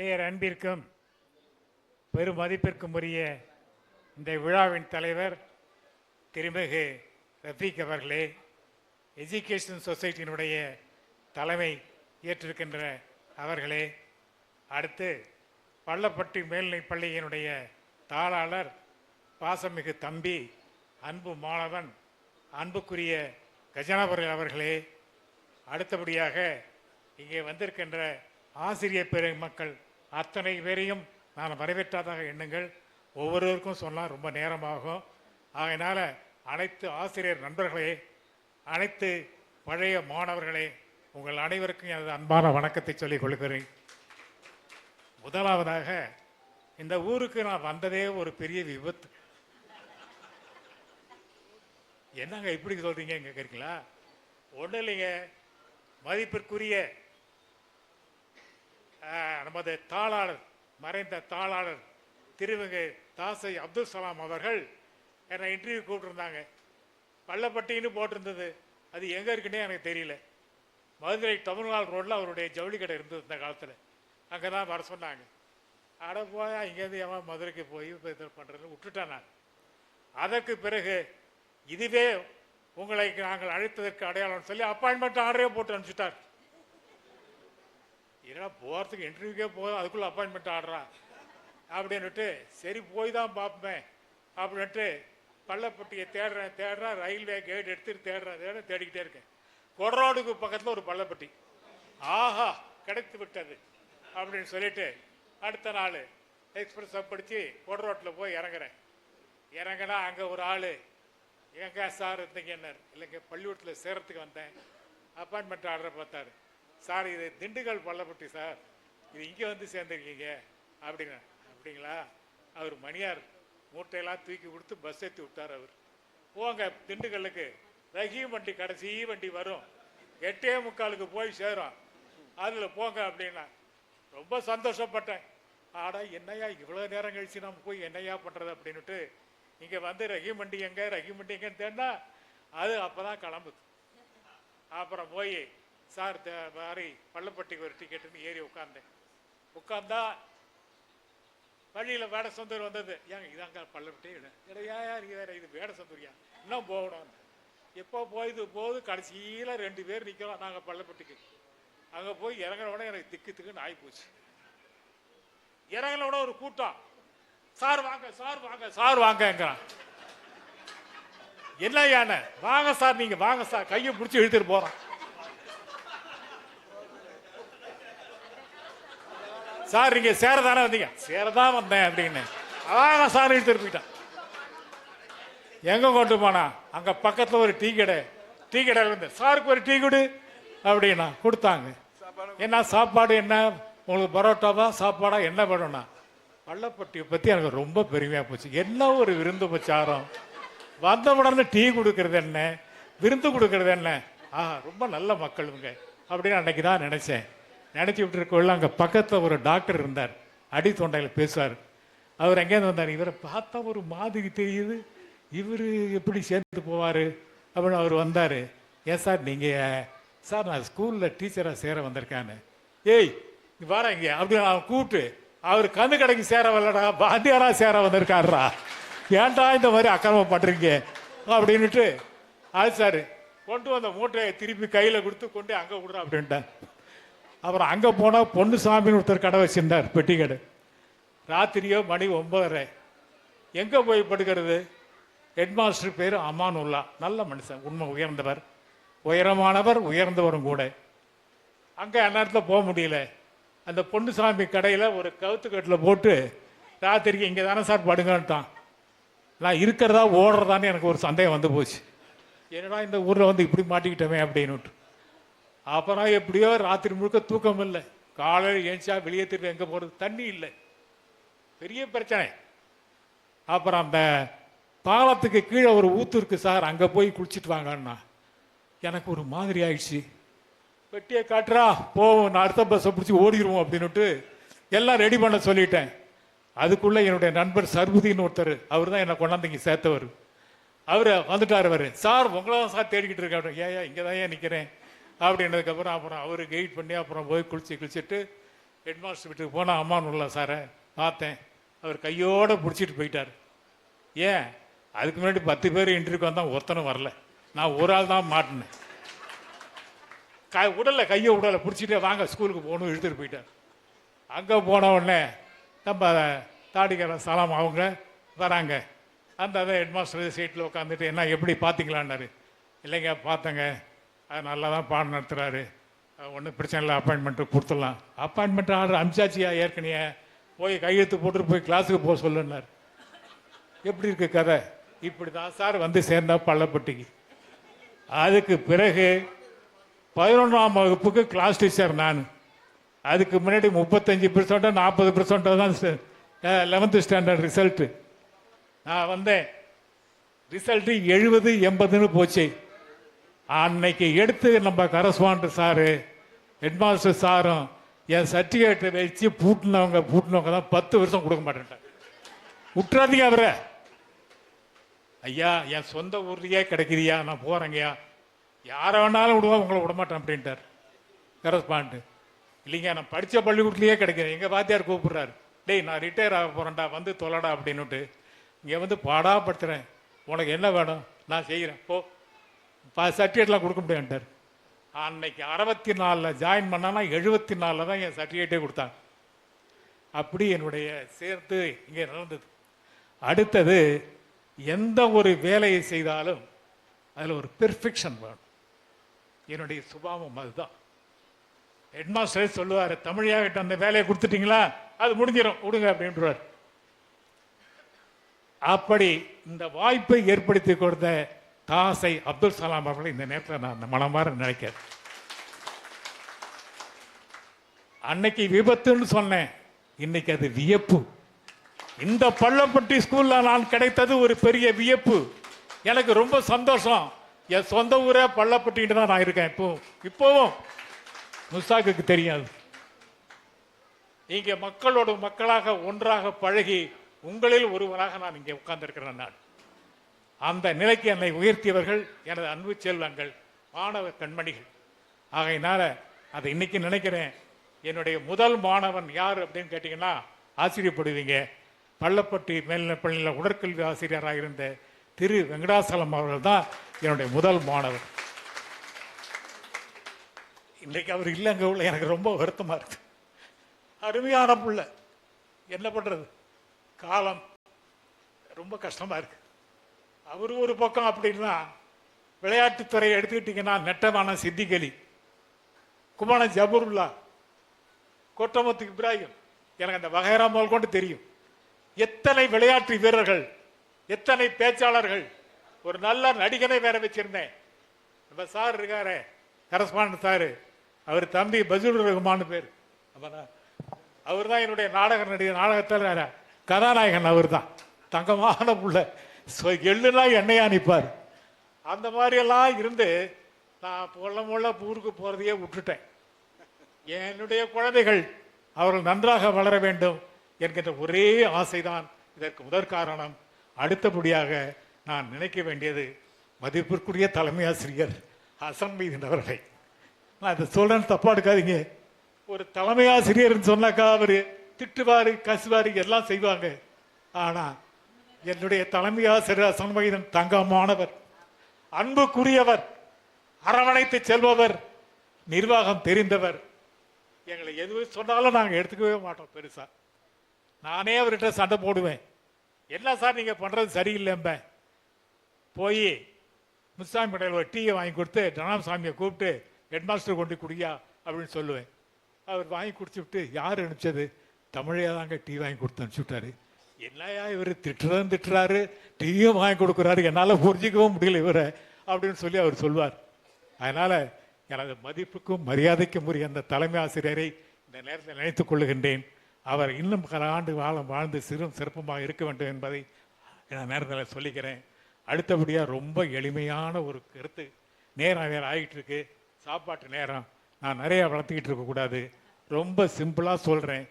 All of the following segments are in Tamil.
பேர் அன்பிற்கும் பெரும் மதிப்பிற்கும் உரிய இந்த விழாவின் தலைவர் திருமிகு ரஃபீக் அவர்களே எஜுகேஷன் சொசைட்டியினுடைய தலைமை ஏற்றிருக்கின்ற அவர்களே அடுத்து பள்ளப்பட்டி மேல்நிலைப் பள்ளியினுடைய தாளாளர் பாசமிகு தம்பி அன்பு மாணவன் அன்புக்குரிய கஜனாபுரம் அவர்களே அடுத்தபடியாக இங்கே வந்திருக்கின்ற ஆசிரியர் பெருமக்கள் அத்தனை பேரையும் நான் வரவேற்றதாக எண்ணுங்கள். ஒவ்வொருவருக்கும் சொன்னால் ரொம்ப நேரமாகும். ஆகையினால் அனைத்து ஆசிரியர் நண்பர்களே அனைத்து பழைய மாணவர்களே உங்கள் அனைவருக்கும் எனது அன்பான வணக்கத்தை சொல்லிக் கொள்கிறேன். முதலாவதாக இந்த ஊருக்கு நான் வந்ததே ஒரு பெரிய விபத்து. என்னங்க இப்படி சொல்கிறீங்க இங்கே கேட்குறீங்களா? ஒன்றும் இல்லைங்க. மதிப்பிற்குரிய நமது தாளாளர் மறைந்த தாளாளர் திருவங்கை தாசை அப்துல் சலாம் அவர்கள் என்னை இன்டர்வியூ கூப்பிட்டுருந்தாங்க. பள்ளப்பட்டின்னு போட்டிருந்தது. அது எங்கே இருக்குன்னே எனக்கு தெரியல. மதுரை தமிழ்நாடு ரோட்டில் அவருடைய ஜவுளி கடை இருந்தது இந்த காலத்தில். அங்கே தான் வர சொன்னாங்க. அட போய் இங்கேருந்து எவன் மதுரைக்கு போய் இப்போ இது பண்ணுறதுன்னு விட்டுட்டேன் நான். அதற்கு பிறகு இதுவே உங்களை நாங்கள் அழைத்ததற்கு அடையாளம்னு சொல்லி அப்பாயின்மெண்ட் ஆர்டரே போட்டு அனுப்பிச்சிட்டார். ஏன்னா போகிறதுக்கு இன்டர்வியூக்கே போதும் அதுக்குள்ளே அப்பாயின்மெண்ட் ஆடுறான் அப்படின்னுட்டு சரி போய் தான் பார்ப்போமே. அப்படின்ட்டு பள்ளப்பட்டியை தேடுறேன் தேடுறேன் ரயில்வே கேட் எடுத்துட்டு தேடுறேன் தேட தேடிக்கிட்டே இருக்கேன். கொடரோடுக்கு பக்கத்தில் ஒரு பள்ளப்பட்டி. ஆஹா கிடைத்து விட்டது அப்படின்னு சொல்லிட்டு அடுத்த நாள் எக்ஸ்பிரஸ் படித்து கொடரோட்டில் போய் இறங்குறேன். இறங்கினா அங்கே ஒரு ஆள் எங்கே சார் இருந்தீங்கன்னார். இல்லைங்க பள்ளிக்கூடத்தில் சேரத்துக்கு வந்தேன். அப்பாயின்மெண்ட் ஆர்டரை பார்த்தாரு. சார் இது திண்டுக்கல் பள்ளப்பட்டி சார். இது இங்கே வந்து சேர்ந்துருக்கீங்க. அப்படிங்க அப்படிங்களா? அவர் மணியார் மூட்டையெல்லாம் தூக்கி கொடுத்து பஸ் ஏற்றி விட்டார் அவர். போங்க திண்டுக்கல்லுக்கு. ரஹீம் வண்டி கடைசி வண்டி வரும். எட்டே முக்காலுக்கு போய் சேரும். அதில் போங்க அப்படின்னா ரொம்ப சந்தோஷப்பட்டேன். ஆடா என்னையா இவ்வளோ நேரம் கழிச்சு நம்ம போய் என்னையா பண்ணுறது அப்படின்னுட்டு இங்கே வந்து ரஹீம் வண்டி எங்கே ரஹீம் வண்டி எங்கன்னு தேடினா அது அப்போ தான் கிளம்புது. அப்புறம் போய் சார் மாதிரி பள்ளப்பட்டிக்கு ஒரு டிக்கெட்டுன்னு ஏறி உட்காந்தேன் உட்காந்தா வழியில் வேடசந்தூர் வந்தது. ஏங்க இதாங்க பள்ளப்பட்டி இடம். ஏன் யார் வேற இது வேட சொந்தூரியா இன்னும் போகணும் எப்போ போயது போகுது கடைசியில் ரெண்டு பேர் நிற்கிறோம் நாங்கள் பள்ளப்பட்டிக்கு. அங்கே போய் இறங்குற உடனே எனக்கு திக்கு திக்குன்னு ஆகி போச்சு இறங்குன உடனே ஒரு கூட்டம். சார் வாங்க சார் வாங்க சார் வாங்கங்கிறான். என்ன யானை? வாங்க சார் நீங்கள் வாங்க சார். கையை பிடிச்சி இழுத்துட்டு போகிறான் சார் நீங்க சேரதானே வந்தீங்க? சேரதான் வந்தேன் அப்படின்னு. வாங்க சார் இழுத்துட்டு எங்கே எங்க கொண்டு போனா? அங்க பக்கத்துல ஒரு டீ கடை. டீ கடை இருந்து சாருக்கு ஒரு டீ கொடு அப்படின்னா கொடுத்தாங்க. என்ன சாப்பாடு என்ன? உங்களுக்கு பரோட்டாவா? சாப்பாடா? என்ன வேணும்னா? பள்ளப்பட்டியை பத்தி எனக்கு ரொம்ப பெருமையா போச்சு. என்ன ஒரு விருந்து உபச்சாரம்? வந்த உடனே டீ கொடுக்கறது என்ன? விருந்து கொடுக்கறது என்ன? ஆ ரொம்ப நல்ல மக்கள் இவங்க. அப்படின்னு அன்னைக்கு தான் நினைச்சேன். நினச்சி விட்டுருக்கோள்ள அங்கே பக்கத்தில் ஒரு டாக்டர் இருந்தார். அடி தொண்டையில் பேசுவார். அவர் எங்கேருந்து வந்தார் இவரை பார்த்தா ஒரு மாதிரி தெரியுது. இவர் எப்படி சேர்ந்து போவார்? அப்படின்னு அவர் வந்தார். ஏன் சார் நீங்கள் சார் நான் ஸ்கூலில் டீச்சராக சேர வந்திருக்கான்னு. ஏய் நீ வார இங்கே. அப்படின்னு அவன் கூப்பிட்டு அவர் கண்ணு கடைக்கு சேர வரலடா பாந்தியாரா சேர வந்திருக்காருடா. ஏன்டா இந்த மாதிரி அக்கிரமம் பண்ணுறீங்க அப்படின்ட்டு அது சார் கொண்டு வந்த மூட்டையை திருப்பி கையில் கொடுத்து கொண்டு அங்கே விடுறா அப்படின்ட்டேன் அப்புறம் அங்கே போனால் பொன்னுசாமின்னு ஒருத்தர் கடை வச்சுருந்தார் பெட்டி கடை. ராத்திரியோ மணி ஒம்பதரை எங்கே போய் படுக்கிறது? ஹெட்மாஸ்டர் பேர் அமானுல்லா. நல்ல மனுஷன் உண்மை உயர்ந்தவர். உயரமானவர் உயர்ந்தவரும் கூட. அங்கே அந்நேரத்தில் போக முடியல. அந்த பொன்னுசாமி கடையில் ஒரு கவுத்துக்கட்டில் போட்டு ராத்திரிக்கு இங்கே தானே சார் படுங்கன்ட்டான். நான் இருக்கிறதா ஓடுறதான்னு எனக்கு ஒரு சந்தேகம் வந்து போச்சு. என்னடா இந்த ஊரில் வந்து இப்படி மாட்டிக்கிட்டோமே அப்படின்னுட்டு. அப்புறம் எப்படியோ ராத்திரி முழுக்க தூக்கம் இல்லை. காலையில் ஏன்ச்சா வெளியே திருப்பி எங்கே போகிறது தண்ணி இல்லை. பெரிய பிரச்சனை. அப்புறம் அந்த பாலத்துக்கு கீழே ஒரு ஊத்து இருக்குது சார். அங்கே போய் குளிச்சுட்டு வாங்கன்னா எனக்கு ஒரு மாதிரி ஆயிடுச்சு. பெட்டியை காட்டுறா போவோம் நான் அடுத்த பஸ்ஸை பிடிச்சி ஓடிடுவோம் அப்படின்னுட்டு எல்லாம் ரெடி பண்ண சொல்லிட்டேன். அதுக்குள்ளே என்னுடைய நண்பர் சர்வதின்னு ஒருத்தர் அவர் தான் என்னை கொண்டாந்து இங்கே சேர்த்தவர். அவர் வந்துட்டார் அவர். சார் உங்களை தான் சார் தேடிக்கிட்டு இருக்கேன் ஏன் இங்கே தான் ஏன் நிற்கிறேன் அப்படின்னதுக்கப்புறம் அப்புறம் அவர் கைட் பண்ணி அப்புறம் போய் குளிச்சு குளிச்சுட்டு ஹெட் மாஸ்டர் வீட்டுக்கு போனால் அம்மானுல்லா சாரை பார்த்தேன். அவர் கையோடு பிடிச்சிட்டு போயிட்டார். ஏன்? அதுக்கு முன்னாடி பத்து பேர் இன்டர்வியூக்கு வந்தால் ஒருத்தனும் வரல. நான் ஒரு ஆள் தான் மாட்டினேன். க உடலை கையை உடலை பிடிச்சிட்டே வாங்க ஸ்கூலுக்கு போகணும் இழுத்துட்டு போயிட்டார். அங்கே போன உடனே நம்ம தாடிக்கிற சலாம் அவங்க வராங்க. அந்த அதை ஹெட்மாஸ்டர் சீட்டில் உட்காந்துட்டு என்ன எப்படி பார்த்தீங்களான்னாரு இல்லைங்க பார்த்தேங்க. அது நல்லா தான் பாடம் நடத்துகிறாரு ஒன்றும் பிரச்சனை இல்லை அப்பாயின்மெண்ட்டு கொடுத்துடலாம். அப்பாயின்மெண்ட் ஆர்டர் அமிச்சாச்சியா ஏற்கனவே? போய் கையெழுத்து போட்டுட்டு போய் கிளாஸுக்கு போக சொல்லுன்னார். எப்படி இருக்கு கதை? இப்படி தான் சார் வந்து சேர்ந்தா பள்ளப்பட்டிக்கு. அதுக்கு பிறகு பதினொன்றாம் வகுப்புக்கு கிளாஸ் டீச்சர் நான். அதுக்கு முன்னாடி முப்பத்தஞ்சு பெர்சன்ட்டோ நாற்பது பெர்சன்ட்டோ தான் லெவன்த்து ஸ்டாண்டர்ட் ரிசல்ட்டு நான் வந்தேன். ரிசல்ட்டு எழுபது எண்பதுன்னு போச்சு. அன்னைக்கு எடுத்து நம்ம கரஸ்பாண்டர் சாரு ஹெட்மாஸ்டர் சாரும் என் சர்டிஃபிகேட்டை வச்சு பூட்டினவங்க பூட்டினவங்க தான் பத்து வருஷம் கொடுக்க மாட்டேன்ட்டாங்க. விட்டுறாதீங்க அவரை? ஐயா என் சொந்த ஊர்லேயே கிடைக்கிறியா? நான் போகிறேங்கய்யா யாரை வேணாலும் விடுவோம் உங்களை விடமாட்டேன் அப்படின்ட்டார். கரஸ்பாண்டு. இல்லைங்க நான் படித்த பள்ளிக்கூடத்துலேயே கிடைக்கிறேன். எங்கள் வாத்தியார் கூப்பிட்றாரு. டேய் நான் ரிட்டையர் ஆக போகிறேன்டா வந்து தொலைடா அப்படின்னுட்டு. இங்கே வந்து பாடாப்படுத்துகிறேன் உனக்கு என்ன வேணும்? நான் செய்கிறேன் போ. சர்டிஃபிகேட்லாம் கொடுக்க முடியாண்டார் அன்னைக்கு அறுபத்தி நாலில் ஜாயின் பண்ணானா எழுபத்தி நாலில் தான் என் சர்டிஃபிகேட்டே கொடுத்தாங்க. அப்படி என்னுடைய சேர்த்து இங்கே நடந்தது. அடுத்தது எந்த ஒரு வேலையை செய்தாலும் அதில் ஒரு பெர்ஃபெக்ஷன் வேணும். என்னுடைய சுபாவம் அதுதான். ஹெட்மாஸ்டர் சொல்லுவார் தமிழியாகிட்ட அந்த வேலையை கொடுத்துட்டீங்களா? அது முடிஞ்சிடும் விடுங்க அப்படின்றார். அப்படி இந்த வாய்ப்பை ஏற்படுத்தி கொடுத்த தாசை அப்துல் சலாம் அவர்களை இந்த நேரத்தில் நான் மனமாற நினைக்கிறேன். அன்னைக்கு விபத்துன்னு சொன்னேன். இன்னைக்கு அது வியப்பு. இந்த பள்ளப்பட்டி ஸ்கூல்ல நான் கிடைத்தது ஒரு பெரிய வியப்பு. எனக்கு ரொம்ப சந்தோஷம். என் சொந்த ஊரே பள்ளப்பட்டின்னு தான் நான் இருக்கேன் இப்போ. இப்போவும் முசாக்குக்கு தெரியாது. இங்கே மக்களோட மக்களாக ஒன்றாக பழகி உங்களில் ஒருவராக நான் இங்கே உட்கார்ந்துருக்கிறேன் நான். அந்த நிலைக்கு என்னை உயர்த்தியவர்கள் எனது அன்பு செல்வங்கள் மாணவ கண்மணிகள். ஆகையினால அதை இன்னைக்கு நினைக்கிறேன். என்னுடைய முதல் மாணவன் யார் அப்படின்னு கேட்டிங்கன்னா ஆச்சரியப்படுவீங்க. பள்ளப்பட்டி மேல்நிலைப்பள்ளியில் உடற்கல்வி ஆசிரியராக இருந்த திரு வெங்கடாசலம் அவர்கள் தான் என்னுடைய முதல் மாணவர் இன்றைக்கு அவர் இல்லைங்க உள்ள எனக்கு ரொம்ப வருத்தமாக இருக்கு. அருமையான புள்ள. என்ன பண்ணுறது காலம் ரொம்ப கஷ்டமாக இருக்கு. அவர் ஒரு பக்கம் அப்படின்னா விளையாட்டுத்துறையை எடுத்துக்கிட்டிங்கன்னா நெட்டமான சித்திகலி குமான ஜபருல்லா கோட்டமுத்து இப்ராஹிம். எனக்கு அந்த வகைரா முதல் கொண்டு தெரியும். எத்தனை விளையாட்டு வீரர்கள் எத்தனை பேச்சாளர்கள் ஒரு நல்ல நடிகனை வேற வச்சிருந்தேன். நம்ம சார் இருக்காரு கரஸ்பாண்ட் சார் அவர் தம்பி பசூர் ரஹ்மான் பேர். அவர் தான் என்னுடைய நாடக நடிகர் நாடகத்தில் கதாநாயகன் அவர் தான் தங்கமான புள்ள. எள்ளுனா எண்ணெயா நிற்பார் அந்த மாதிரியெல்லாம் இருந்து நான் பொள்ள முள்ள ஊருக்கு போகிறதையே விட்டுட்டேன். என்னுடைய குழந்தைகள் அவர்கள் நன்றாக வளர வேண்டும் என்கின்ற ஒரே ஆசைதான். இதற்கு முதற் காரணம் அடுத்தபடியாக நான் நினைக்க வேண்டியது மதிப்பிற்குரிய தலைமை ஆசிரியர் ஹசன் மீதின் அவர்களை. நான் இதை சொல்றேன்னு தப்பா எடுக்காதீங்க. ஒரு தலைமை ஆசிரியர்னு சொன்னாக்கா அவர் திட்டுவாரு கசுவாரு எல்லாம் செய்வாங்க. ஆனால் என்னுடைய தலைமை ஆசிரியர் ஹசன் தங்கமானவர் அன்புக்குரியவர் அரவணைத்து செல்பவர் நிர்வாகம் தெரிந்தவர். எங்களை எது சொன்னாலும் நாங்கள் எடுத்துக்கவே மாட்டோம் பெருசா. நானே அவர்கிட்ட சண்டை போடுவேன். என்ன சார் நீங்கள் பண்ணுறது சரியில்லைம்பேன் போய் முத்துசாமி கடையில் ஒரு டீயை வாங்கி கொடுத்து தனாசாமியை கூப்பிட்டு ஹெட்மாஸ்டர் கொண்டு குடியா அப்படின்னு சொல்லுவேன். அவர் வாங்கி குடிச்சு விட்டு யார் அனுப்பிச்சது? தமிழையா தாங்க டீ வாங்கி கொடுத்து அனுப்பிச்சு விட்டாரு. என்னையா இவர் திட்டுறதும் திட்டுறாரு டீயும் வாங்கி கொடுக்குறாரு என்னால் புரிஞ்சிக்கவும் முடியல இவரை அப்படின்னு சொல்லி அவர் சொல்வார். அதனால் எனது மதிப்புக்கும் மரியாதைக்கும் உரிய அந்த தலைமை ஆசிரியரை இந்த நேரத்தில் நினைத்துக் கொள்ளுகின்றேன். அவர் இன்னும் பல ஆண்டு வாழ வாழ்ந்து சிறும் சிறப்பமாக இருக்க வேண்டும் என்பதை இந்த நேரத்தில் சொல்லிக்கிறேன். அடுத்தபடியாக ரொம்ப எளிமையான ஒரு கருத்து நேரம் வேறு ஆகிட்டு இருக்கு சாப்பாட்டு நேரம் நான் நிறையா வளர்த்துக்கிட்டு இருக்கக்கூடாது. ரொம்ப சிம்பிளாக சொல்கிறேன்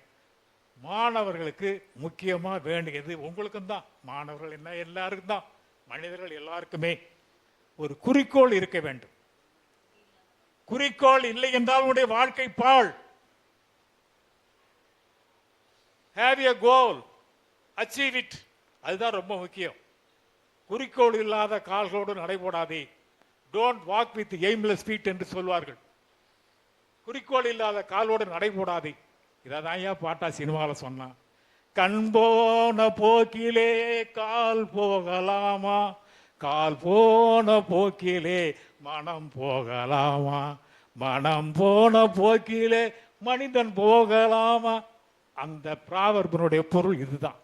மாணவர்களுக்கு முக்கியமாக வேண்டியது உங்களுக்கும் தான். மாணவர்கள் என்ன? எல்லாருக்கும் தான். மனிதர்கள் எல்லாருக்குமே ஒரு குறிக்கோள் இருக்க வேண்டும். குறிக்கோள் இல்லை என்றால் உன்னுடைய வாழ்க்கை பால் have a goal achieve it அதுதான் ரொம்ப முக்கியம். குறிக்கோள் இல்லாத கால்களோடு நடைபோடாதே. Don't walk with aimless feet என்று சொல்வார்கள். குறிக்கோள் இல்லாத காலோடு நடைபோடாதே. இதை தான் பாட்டா சினிமாவில் சொன்னான் கண் போன போக்கிலே கால் போகலாமா? கால் போன போக்கிலே மனம் போகலாமா? மனம் போன போக்கிலே மனிதன் போகலாமா? அந்த பிராவர்பனுடைய பொருள் இதுதான்.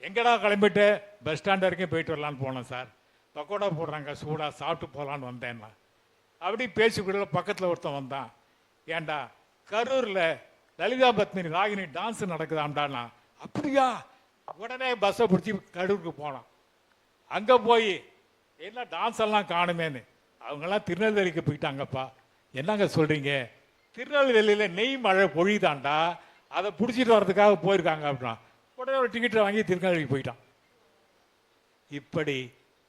எங்கடா கிளம்பிட்டு பஸ் ஸ்டாண்ட் வரைக்கும் போயிட்டு வரலான்னு போனேன் சார். பக்கோடா போடுறாங்க சூடாக சாப்பிட்டு போகலான்னு வந்தேன்னா. அப்படி பேசிக்கூட பக்கத்தில் ஒருத்தன் வந்தான். ஏன்டா கரூரில் லலிதா பத்மினி ராகினி டான்ஸ் நடக்குதாம்டானா அப்படியா? உடனே பஸ்ஸை பிடிச்சி கரூருக்கு போனோம் அங்கே போய் என்ன டான்ஸ் எல்லாம் காணுமேன்னு. அவங்கெல்லாம் திருநெல்வேலிக்கு போயிட்டாங்கப்பா. என்னங்க சொல்கிறீங்க திருநெல்வேலியில் நெய் மழை பொழிதாண்டா அதை பிடிச்சிட்டு வர்றதுக்காக போயிருக்காங்க அப்படின்னா உடனே ஒரு டிக்கெட்டை வாங்கி திருநெல்வேலிக்கு போயிட்டான். இப்படி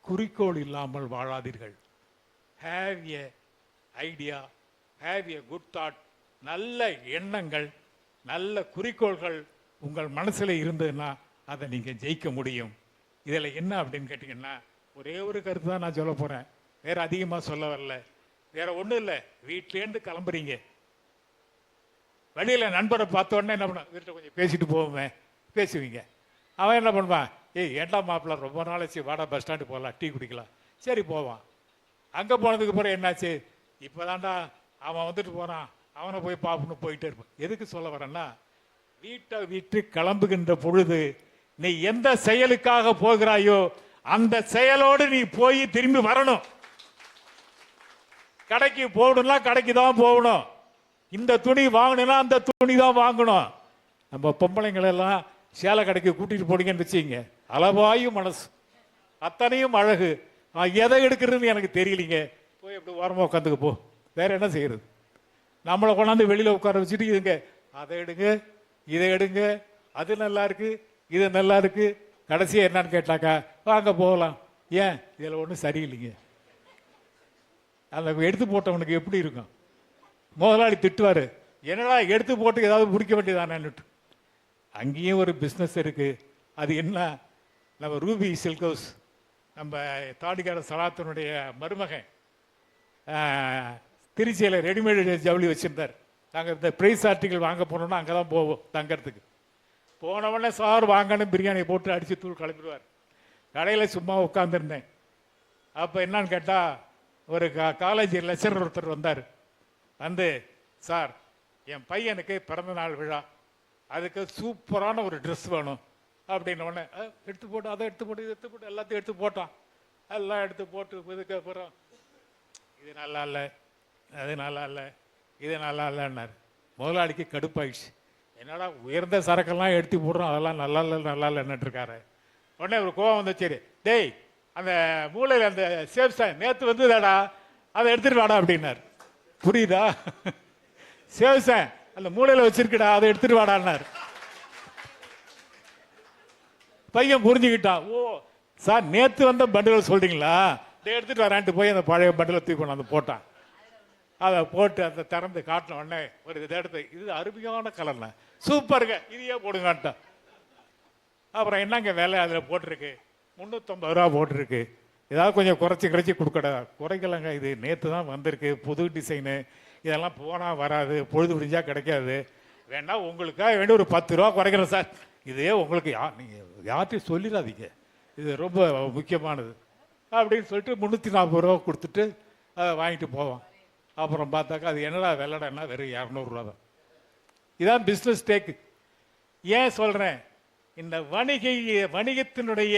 குறிக்கோள் இல்லாமல் வாழாதீர்கள். Have a idea have a good thought நல்ல எண்ணங்கள் நல்ல குறிக்கோள்கள் உங்கள் மனசில் இருந்ததுன்னா அதை நீங்கள் ஜெயிக்க முடியும். இதில் என்ன அப்படின்னு கேட்டிங்கன்னா ஒரே ஒரு கருத்து தான் நான் சொல்ல போகிறேன் வேற அதிகமாக சொல்ல வரல. வேற ஒன்றும் இல்லை. வீட்டிலேருந்து கிளம்புறீங்க. வெளியில் நண்பரை பார்த்த உடனே என்ன பண்ண வீட்டில் கொஞ்சம் பேசிட்டு போவேன் பேசுவீங்க. அவன் என்ன பண்ணுவான்? ஏய் ஏண்டா மாப்பிள்ள ரொம்ப நாளாச்சு வாடா பஸ் ஸ்டாண்டு போகலாம் டீ குடிக்கலாம். சரி போவான். அங்கே போனதுக்கு பிறகு என்னாச்சு? இப்போதான்டா அவன் வந்துட்டு போகிறான் அவனை போய் பார்ப்பணும் போயிட்டே இருப்பான். எதுக்கு சொல்ல வரேன்னா வீட்டை விட்டு கிளம்புகின்ற பொழுது நீ எந்த செயலுக்காக போகிறாயோ அந்த செயலோடு நீ போய் திரும்பி வரணும். கடைக்கு போகணும்னா கடைக்கு தான் போகணும். இந்த துணி வாங்கணும்னா அந்த துணி தான் வாங்கணும். நம்ம பொம்பளைங்களெல்லாம் சேலை கடைக்கு கூட்டிட்டு போனீங்கன்னு வச்சுங்க அளவாயும் மனசு. அத்தனையும் அழகு. எதை எடுக்கிறதுன்னு எனக்கு தெரியலீங்க. போய் எப்படி ஓரமாக உட்காந்துக்கு போ. வேற என்ன செய்யறது? நம்மளை கொண்டாந்து வெளியில் உட்கார வச்சுட்டு இதுங்க அதை எடுங்க இதை எடுங்க. அது நல்லா இருக்கு இது நல்லா இருக்கு. கடைசியாக என்னன்னு கேட்டாக்கா வாங்க போகலாம். ஏன்? இதில் ஒன்றும் சரியில்லைங்க. அந்த எடுத்து போட்டவனுக்கு எப்படி இருக்கும்? முதலாளி திட்டுவார் என்னடா எடுத்து போட்டு ஏதாவது முடிக்க வேண்டியதானேன்னுட்டு அங்கேயும் ஒரு பிஸ்னஸ் இருக்குது அது என்ன? நம்ம ரூபி சில்க் ஹவுஸ். நம்ம தாடிக்கார சலாத்தனுடைய மருமகன். திருச்சியில் ரெடிமேடு ஜவுளி வச்சுருந்தார். நாங்கள் இந்த ப்ரைஸ் ஆர்டிக்கல் வாங்க போனோம்னா அங்கே தான் போவோம் தங்கிறதுக்கு. போன உடனே சார் வாங்கன்னு பிரியாணி போட்டு அடித்து தூள் கிளம்பிடுவார் கடையில் சும்மா உட்காந்துருந்தேன் அப்போ என்னன்னு கேட்டால் ஒரு கா காலேஜ் லெக்சரர் ஒருத்தர் வந்தார். வந்து சார் என் பையனுக்கு பிறந்த நாள் விழா. அதுக்கு சூப்பரான ஒரு ட்ரெஸ் வேணும். அப்படின்ன உடனே எடுத்து போட்டு அதை எடுத்து போட்டு இதை எடுத்து போட்டு எல்லாத்தையும் எடுத்து போட்டான். எல்லாம் எடுத்து போட்டு இதுக்கு அப்புறம் இது நல்லா இல்லை. அது நல்லா இல்லை. இது நல்லா இல்லைன்னாரு. முதலாளிக்கு கடுப்பாயிடுச்சு. என்னடா உயர்ந்த சரக்கெல்லாம் எடுத்து போடுறோம் அதெல்லாம் நல்லா இல்லை நல்லா இல்லைன்னுட்டு இருக்காரு உடனே ஒரு கோவம் வந்து சரி டேய் அந்த மூளையில் அந்த சேஃப் சாய் நேற்று வந்ததாடா அதை எடுத்துட்டு வாடா அப்படின்னார். புரியுதா? சேவ் சாய் அந்த மூளையில் வச்சிருக்கடா அதை எடுத்துட்டு வாடான்னார். பையன் புரிஞ்சுக்கிட்டான் ஓ சார் நேற்று வந்த பண்டில் சொல்றீங்களா? இதை எடுத்துட்டு வரான்ட்டு போய் அந்த பழைய பண்டில் தூக்கி கொண்டாந்து போட்டான். அதை போட்டு அந்த திறந்து காட்டின உடனே ஒரு இதை எடுத்து இது அருமையான கலர்ல சூப்பருங்க இதையே போடுங்கன்ட்டான் அப்புறம் என்னங்க விலை அதில் போட்டிருக்கு? முந்நூற்றம்பது ரூபா போட்டிருக்கு. ஏதாவது கொஞ்சம் குறைச்சி குறைச்சி கொடுக்கடா குறைக்கலங்க இது. நேற்று தான் வந்திருக்கு புது டிசைனு. இதெல்லாம் போனால் வராது பொழுது முடிஞ்சால் கிடைக்காது. வேணா உங்களுக்காக வேண்டி ஒரு பத்து ரூபா குறைக்கிறேன் சார். இதே உங்களுக்கு யா நீங்கள் யார்ட்டையும் சொல்லிடாதீங்க. இது ரொம்ப முக்கியமானது. அப்படின்னு சொல்லிட்டு முந்நூற்றி நாற்பது ரூபா கொடுத்துட்டு அதை வாங்கிட்டு போவோம். அப்புறம் பார்த்தாக்கா அது என்னடா வெள்ளடைன்னா வெறும் இரநூறுவா தான். இதான் பிஸ்னஸ் டேக்கு ஏன் சொல்கிறேன் இந்த வணிக வணிகத்தினுடைய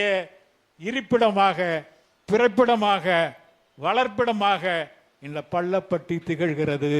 இருப்பிடமாக பிறப்பிடமாக வளர்ப்பிடமாக இந்த பள்ளப்பட்டி திகழ்கிறது.